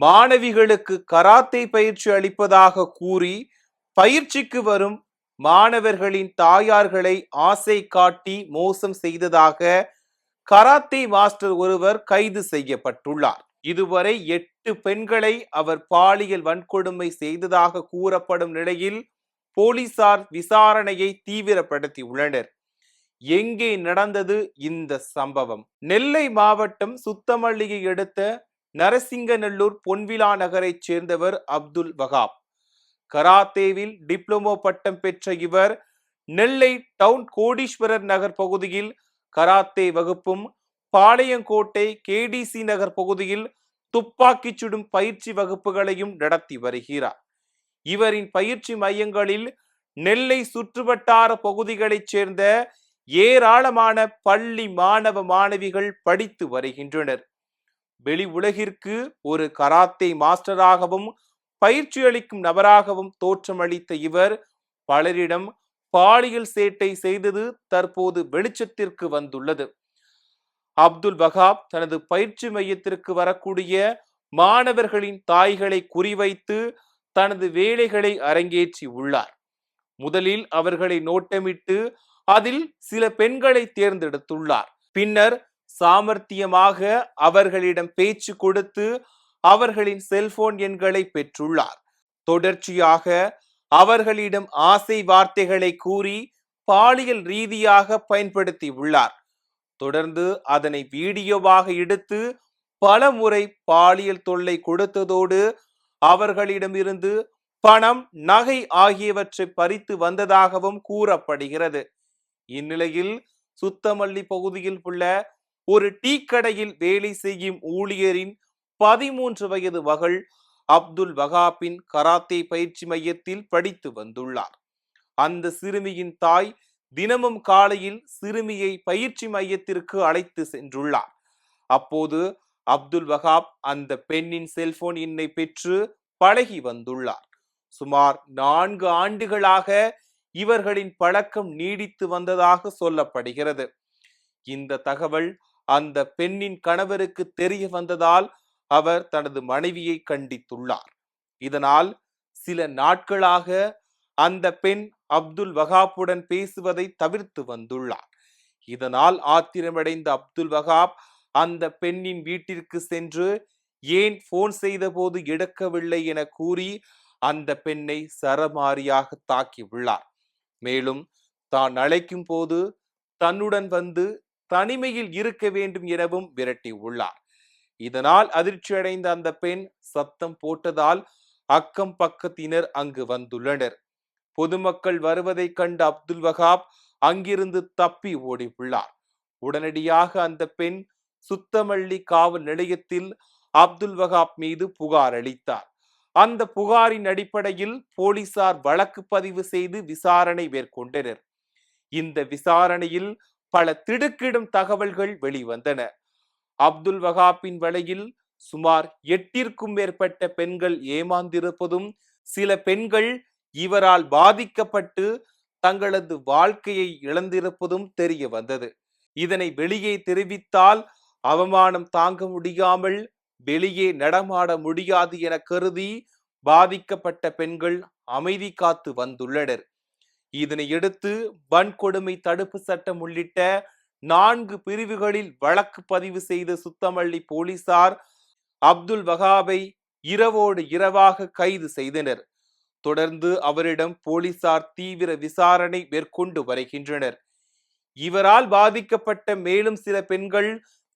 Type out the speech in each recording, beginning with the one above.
மாணவிகளுக்கு கராத்தே பயிற்சி அளிப்பதாக கூறி பயிற்சிக்கு வரும் மாணவர்களின் தாயார்களை ஆசை காட்டி மோசம் செய்ததாக கராத்தே மாஸ்டர் ஒருவர் கைது செய்யப்பட்டுள்ளார். இதுவரை எட்டு பெண்களை அவர் பாலியல் வன்கொடுமை செய்ததாக கூறப்படும் நிலையில் போலீசார் விசாரணையை தீவிரப்படுத்தி உள்ளனர் எங்கே நடந்தது இந்த சம்பவம்? நெல்லை மாவட்டம் சுத்தமல்லியை எடுத்த நரசிங்கநல்லூர் பொன்விழா நகரைச் சேர்ந்தவர் அப்துல் வகாப். கராத்தேவில் டிப்ளமோ பட்டம் பெற்ற இவர் நெல்லை டவுன் கோடீஸ்வரர் நகர் பகுதியில் கராத்தே வகுப்பும் பாளையங்கோட்டை கேடிசி நகர் பகுதியில் துப்பாக்கி சுடும் பயிற்சி வகுப்புகளையும் நடத்தி வருகிறார். இவரின் பயிற்சி மையங்களில் நெல்லை சுற்றுவட்டார பகுதிகளைச் சேர்ந்த ஏராளமான பள்ளி மாணவ மாணவிகள் படித்து வருகின்றனர். வெளி உலகிற்கு ஒரு கராத்தே மாஸ்டராகவும் பயிற்சி அளிக்கும் நபராகவும் தோற்றமளித்த இவர் பலரிடம் பாலியல் சேட்டை செய்தது தற்போது வெளிச்சத்திற்கு வந்துள்ளது. அப்துல் வகாப் தனது பயிற்சி மையத்திற்கு வரக்கூடிய மாணவர்களின் தாய்களை குறிவைத்து தனது வேலைகளை அரங்கேற்றி உள்ளார். முதலில் அவர்களை நோட்டமிட்டு அதில் சில பெண்களை தேர்ந்தெடுத்துள்ளார். பின்னர் சாமர்த்தியமாக அவர்களிடம் பேச்சு கொடுத்து அவர்களின் செல்போன் எண்களை பெற்றுள்ளார். தொடர்ச்சியாக அவர்களிடம் ஆசை வார்த்தைகளை கூறி பாலியல் ரீதியாக பயன்படுத்தி உள்ளார். தொடர்ந்து அதனை வீடியோவாக எடுத்து பல முறை பாலியல் தொல்லை கொடுத்ததோடு அவர்களிடமிருந்து பணம் நகை ஆகியவற்றை பறித்து வந்ததாகவும் கூறப்படுகிறது. இந்நிலையில் சுத்தமல்லி பகுதியில் உள்ள ஒரு டீ கடையில் வேலை செய்யும் ஊழியரின் பதிமூன்று வயது மகள் அப்துல் வகாப்பின் கராத்தே பயிற்சி மையத்தில் படித்து வந்துள்ளார். அந்த சிறுமியின் தாய் தினமும் காலையில் சிறுமியை பயிற்சி மையத்திற்கு அழைத்து சென்றுள்ளார். அப்போது அப்துல் வகாப் அந்த பெண்ணின் செல்போன் எண்ணை பெற்று பழகி வந்துள்ளார். சுமார் நான்கு ஆண்டுகளாக இவர்களின் பழக்கம் நீடித்து வந்ததாக சொல்லப்படுகிறது. இந்த தகவல் அந்த பெண்ணின் கணவருக்கு தெரிய வந்ததால் அவர் தனது மனைவியை கண்டித்துள்ளார். இதனால் சில நாட்களாக அந்த பெண் அப்துல் வகாப்புடன் பேசுவதை தவிர்த்து வந்துள்ளார். இதனால் ஆத்திரமடைந்த அப்துல் வகாப் அந்த பெண்ணின் வீட்டிற்கு சென்று ஏன் போன் செய்தபோது எடுக்கவில்லை என கூறி அந்த பெண்ணை சரமாரியாக தாக்கி உள்ளார் மேலும் தான் அழைக்கும் போது தன்னுடன் வந்து தனிமையில் இருக்க வேண்டும் எனவும் விரட்டி உள்ளார் இதனால் அதிர்ச்சியடைந்த அந்த பெண் சத்தம் போட்டதால் அக்கம் பக்கத்தினர் அங்கு வந்துள்ளனர். பொதுமக்கள் வருவதைக் கண்ட அப்துல் வகாப் அங்கிருந்து தப்பி ஓடி உள்ளார் உடனடியாக அந்த பெண் சுத்தமல்லி காவல் நிலையத்தில் அப்துல் வகாப் மீது புகார் அளித்தார். அந்த புகாரின் அடிப்படையில் போலீசார் வழக்கு பதிவு செய்து விசாரணை மேற்கொண்டனர். இந்த விசாரணையில் பல திடுக்கிடும் தகவல்கள் வெளிவந்தன. அப்துல் வகாப்பின் வலையில் சுமார் எட்டிற்கும் மேற்பட்ட பெண்கள் ஏமாந்திருப்பதும் சில பெண்கள் இவரால் பாதிக்கப்பட்டு தங்களது வாழ்க்கையை இழந்திருப்பதும் தெரிய வந்தது. இதனை வெளியே தெரிவித்தால் அவமானம் தாங்க முடியாமல் வெளியே நடமாட முடியாது என கருதி பாதிக்கப்பட்ட பெண்கள் அமைதி காத்து வந்துள்ளனர். இதனையடுத்து வன்கொடுமை தடுப்பு சட்டம் உள்ளிட்ட நான்கு பிரிவுகளில் வழக்கு பதிவு செய்த சுத்தமல்லி போலீசார் அப்துல் வகாபை இரவோடு இரவாக கைது செய்தனர். தொடர்ந்து அவரிடம் போலீசார் தீவிர விசாரணை மேற்கொண்டு வருகின்றனர். இவரால் பாதிக்கப்பட்ட மேலும் சில பெண்கள்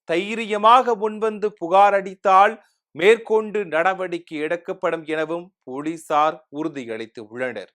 தைரியமாக முன்வந்து புகார் அடித்தால் மேற்கொண்டு நடவடிக்கை எடுக்கப்படும் எனவும் போலீசார் உறுதியளித்து உள்ளனர்.